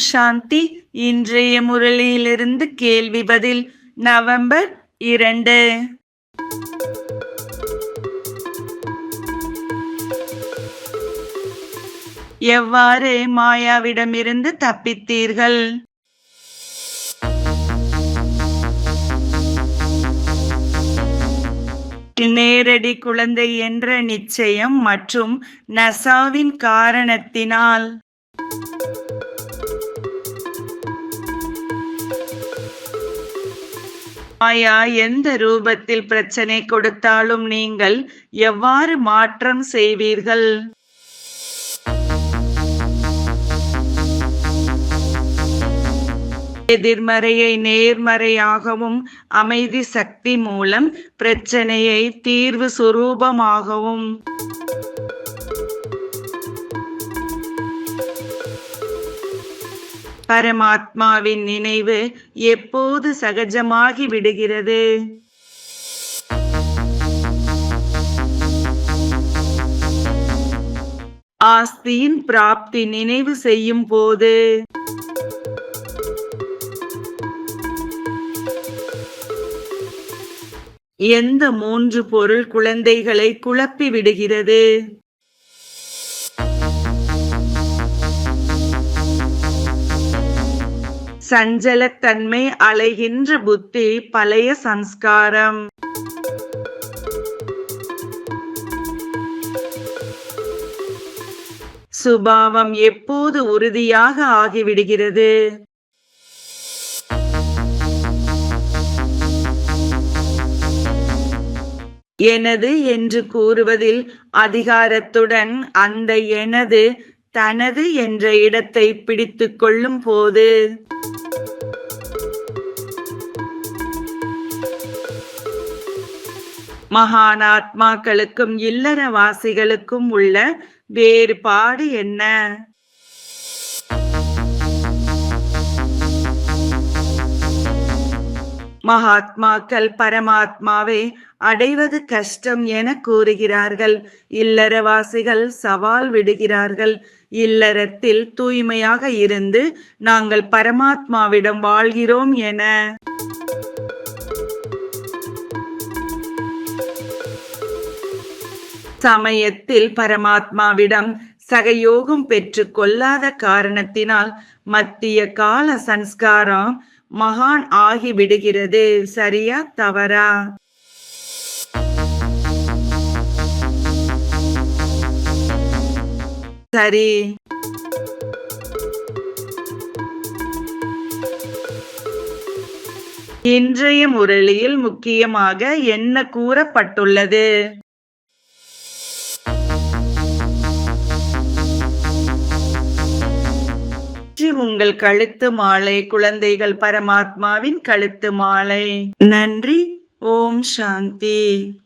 சாந்தி இன்றைய முரளியிலிருந்து கேள்வி பதில் நவம்பர் இரண்டு. எவ்வாறு மாயாவிடமிருந்து தப்பித்தீர்கள்? நேரடி குழந்தை என்ற நிச்சயம் மற்றும் நசாவின் காரணத்தினால். மாயா எந்த ரூபத்தில் பிரச்சனை கொடுத்தாலும் நீங்கள் எவ்வாறு மாற்றம் செய்வீர்கள்? எதிர்மறையை நேர்மறையாகவும் அமைதி சக்தி மூலம் பிரச்சனையை தீர்வு சுரூபமாகவும். பரமாத்மாவின் நினைவு எப்போது சகஜமாகி விடுகிறது? ஆஸ்தியின் பிராப்தி நினைவு செய்யும் போது. எந்த மூன்று பொருள் குழந்தைகளை குழப்பி விடுகிறது? சஞ்சலத்தன்மை அலைகின்ற புத்தி பழைய சம்ஸ்காரம். சுபாவம் எப்போது உறுதியாக ஆகிவிடுகிறது? எனது என்று கூறுவதில் அதிகாரத்துடன் அந்த எனது தனது என்ற இடத்தை பிடித்துக் கொள்ளும் போது மகானாத்மாக்களுக்கும் இல்லறவாசிகளுக்கும் உள்ள வேறுபாடு என்ன? மகாத்மாக்கள் பரமாத்மாவை அடைவது கஷ்டம் என கூறுகிறார்கள். இல்லறவாசிகள் சவால் விடுகிறார்கள். இல்லறத்தில் தூய்மையாக இருந்து நாங்கள் பரமாத்மாவிடம் வாழ்கிறோம் என. சமயத்தில் பரமாத்மாவிடம் சகயோகம் பெற்று கொள்ளாத காரணத்தினால் மத்திய கால சன்ஸ்காரம் மகான் ஆகிவிடுகிறது. சரியா தவறா? சரி. இன்றைய முரளியில் முக்கியமாக என்ன கூறப்பட்டுள்ளது? உங்கள் கழுத்து மாலை. குழந்தைகள் பரமாத்மாவின் கழுத்து மாலை. நன்றி. ஓம் சாந்தி.